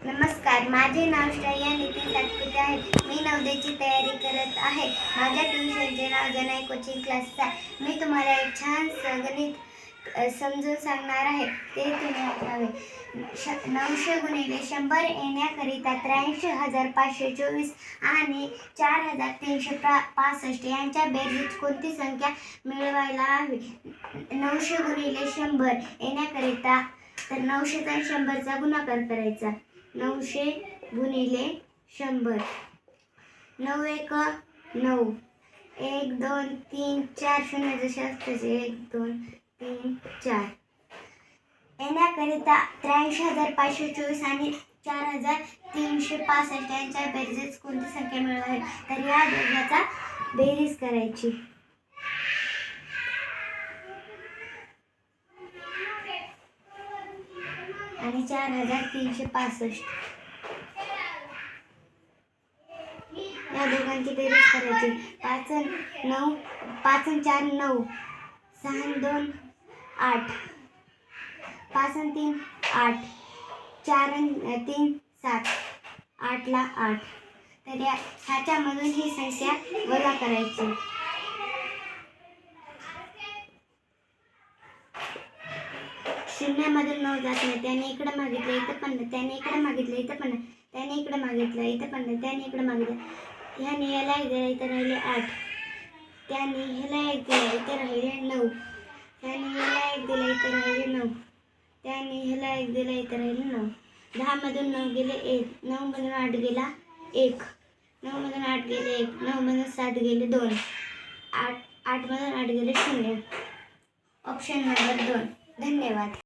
नमस्कार माझे नाव श्रेया नितीन सातपुते आहे. मी नवदेची तयारी करत आहे. माझ्या ट्युशनचे नाव जनाई कोचिंग क्लास आहे. मी तुम्हाला एक छान संगणित समजून सांगणार आहे. ते तुम्ही ऐकावे. श नऊशे गुणिले शंभर येण्याकरिता त्र्याऐंशी हजार पाचशे चोवीस आणि चार हजार तीनशे पा पासष्ट यांच्या बेरीज कोणती संख्या मिळवायला हवी? नऊशे गुणिले शंभर येण्याकरिता तर नऊशेचा शंभरचा गुणाकार करायचा. नऊशे गुणिले शंभर. नऊ एक नऊ. एक दोन तीन चार शून्य जसे असते एक दोन तीन चार. येण्याकरिता त्र्याऐंशी हजार पाचशे चोवीस आणि चार हजार तीनशे पासष्ट यांच्या बेरीज कोणती संख्या मिळवावी? तर या दोघांचा बेरीज करायची. आणि चार हजार तीनशे पासष्ट. या दोघांची बेरीज करायची. पाच नऊ पाच चार नऊ. सहा दोन आठ. पाच तीन आठ. चार तीन सात. आठला आठ. तर या ह्याच्यामधून ही संख्या वजा करायची. शून्यामधून नऊ जात नाही. त्याने इकडं मागितलं इथं पण त्याने इकडं मागितलं इथं पण त्याने इकडं मागितलं इथं पण त्याने इकडं मागितलं. ह्याने याला एक दिला इथं राहिले आठ. त्याने ह्याला एक दिला इथं राहिले नऊ. त्याने ह्याला एक दिला इथं राहिले नऊ. त्याने ह्याला एक दिला इथं राहिले नऊ. दहामधून नऊ गेले एक. नऊमधून आठ गेला एक. नऊमधून आठ गेले एक. नऊमधून सात गेले दोन. आठ आठमधून आठ गेले शून्य. ऑप्शन नंबर दोन. धन्यवाद.